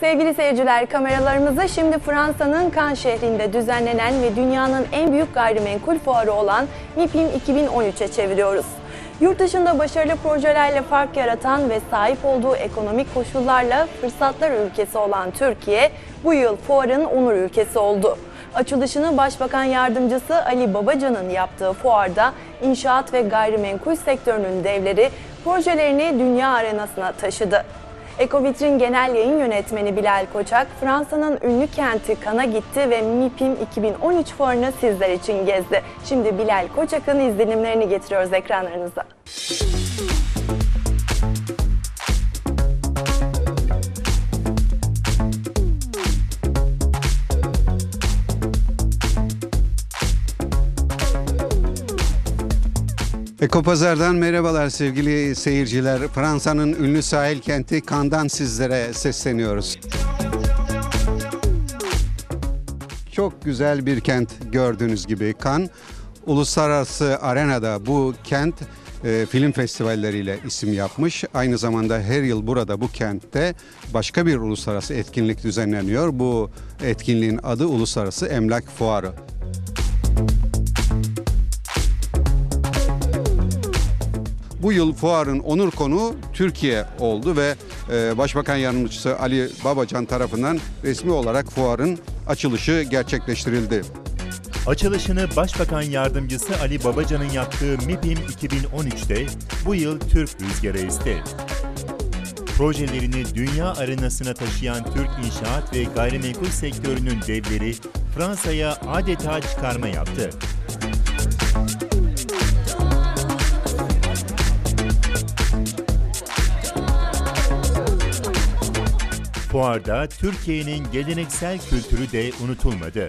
Sevgili seyirciler, kameralarımızı şimdi Fransa'nın Cannes şehrinde düzenlenen ve dünyanın en büyük gayrimenkul fuarı olan MIPIM 2013'e çeviriyoruz. Yurt dışında başarılı projelerle fark yaratan ve sahip olduğu ekonomik koşullarla fırsatlar ülkesi olan Türkiye, bu yıl fuarın onur ülkesi oldu. Açılışını Başbakan Yardımcısı Ali Babacan'ın yaptığı fuarda inşaat ve gayrimenkul sektörünün devleri projelerini dünya arenasına taşıdı. Ekovitrin Genel Yayın Yönetmeni Bilal Koçak, Fransa'nın ünlü kenti Cannes'a gitti ve MIPIM 2013 fuarını sizler için gezdi. Şimdi Bilal Koçak'ın izlenimlerini getiriyoruz ekranlarınıza. Ekopazar'dan merhabalar sevgili seyirciler. Fransa'nın ünlü sahil kenti Cannes'dan sizlere sesleniyoruz. Çok güzel bir kent gördüğünüz gibi Cannes. Uluslararası arenada bu kent e, film festivalleriyle isim yapmış. Aynı zamanda her yıl burada bu kentte başka bir uluslararası etkinlik düzenleniyor. Bu etkinliğin adı Uluslararası Emlak Fuarı. Bu yıl fuarın onur konu Türkiye oldu ve e, Başbakan Yardımcısı Ali Babacan tarafından resmi olarak fuarın açılışı gerçekleştirildi. Açılışını Başbakan Yardımcısı Ali Babacan'ın yaptığı MIPIM 2013'te bu yıl Türk rüzgarı esti. Projelerini dünya arenasına taşıyan Türk inşaat ve gayrimenkul sektörünün devleri Fransa'ya adeta çıkarma yaptı. Fuarda Türkiye'nin geleneksel kültürü de unutulmadı.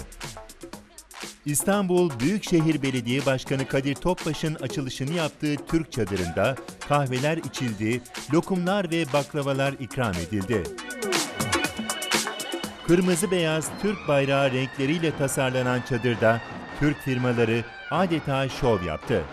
İstanbul Büyükşehir Belediye Başkanı Kadir Topbaş'ın açılışını yaptığı Türk çadırında kahveler içildi, lokumlar ve baklavalar ikram edildi. Kırmızı beyaz Türk bayrağı renkleriyle tasarlanan çadırda Türk firmaları adeta şov yaptı.